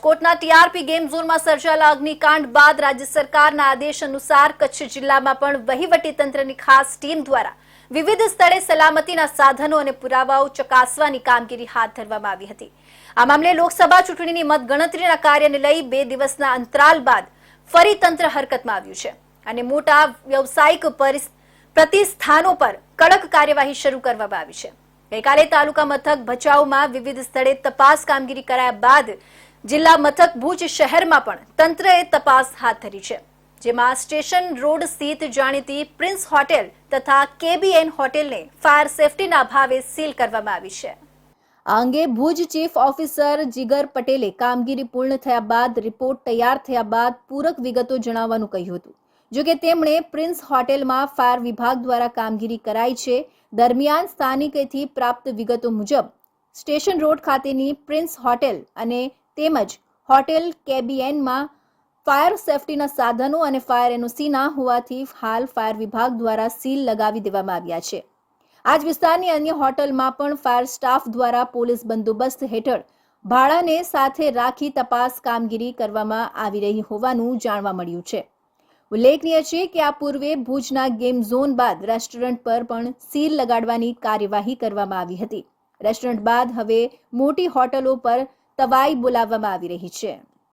રાજકોટના TRP game ઝોનમાં સર્જાયેલા અગ્નિકાંડ બાદ રાજ્ય સરકારના આદેશ અનુસાર કચ્છ જિલ્લામાં પણ વહીવટીતંત્રની ખાસ ટીમ દ્વારા વિવિધ સ્થળે સલામતીના સાધનો અને પુરાવાઓ ચકાસવાની કામગીરી હાથ ધરવામાં આવી હતી. આ મામલે લોકસભા ચૂંટણીની મતગણતરીના કાર્યને લઈ બે દિવસના અંતરાલ બાદ ફરી તંત્ર હરકતમાં આવ્યું છે અને મોટા વ્યવસાયિક પ્રતિસ્થાનો પર કડક કાર્યવાહી શરૂ કરવામાં આવી છે. ગઈકાલે તાલુકા મથક ભચાઉમાં વિવિધ સ્થળે તપાસ કામગીરી કરાયા બાદ જિલ્લા મથક ભુજ શહેરમાં પણ તંત્રએ તપાસ હાથ ધરી છે, જેમાં સ્ટેશન રોડ સ્થિત જાણીતી પ્રિન્સ હોટેલ તથા કેબીએન હોટેલને ફાયર સેફટીના અભાવે સીલ કરવામાં આવી છે. આ અંગે ભુજ ચીફ ઓફિસર જીગર પટેલે કામગીરી પૂર્ણ થયા બાદ રિપોર્ટ તૈયાર થયા બાદ પૂરક વિગતો જણાવવાનું કહ્યું હતું. જોકે તેમણે પ્રિન્સ હોટેલમાં ફાયર વિભાગ દ્વારા કામગીરી કરાઈ છે, દરમિયાન સ્થાનિકેથી પ્રાપ્ત વિગતો મુજબ, સ્ટેશન રોડ ખાતેની પ્રિન્સ હોટેલ અને તેમજ હોટેલ કેબીએનમાં ફાયર સેફટીના સાધનો અને ફાયર એનઓસીના હોવાથી હાલ ફાયર વિભાગ દ્વારા સીલ લગાવી દેવામાં આવ્યા છે. આ જ વિસ્તારની અન્ય હોટલમાં પણ ફાયર સ્ટાફ દ્વારા પોલીસ બંદોબસ્ત હેઠળ ભાડાને સાથે રાખી તપાસ કામગીરી કરવામાં આવી રહી હોવાનું જાણવા મળ્યું છે. ઉલ્લેખનીય છે કે આ પૂર્વે ભુજના ગેમ ઝોન બાદ રેસ્ટોરન્ટ પર પણ સીલ લગાડવાની કાર્યવાહી કરવામાં આવી હતી. રેસ્ટોરન્ટ બાદ હવે મોટી હોટલો પર તવાઈ બોલાવવામાં આવી રહી છે.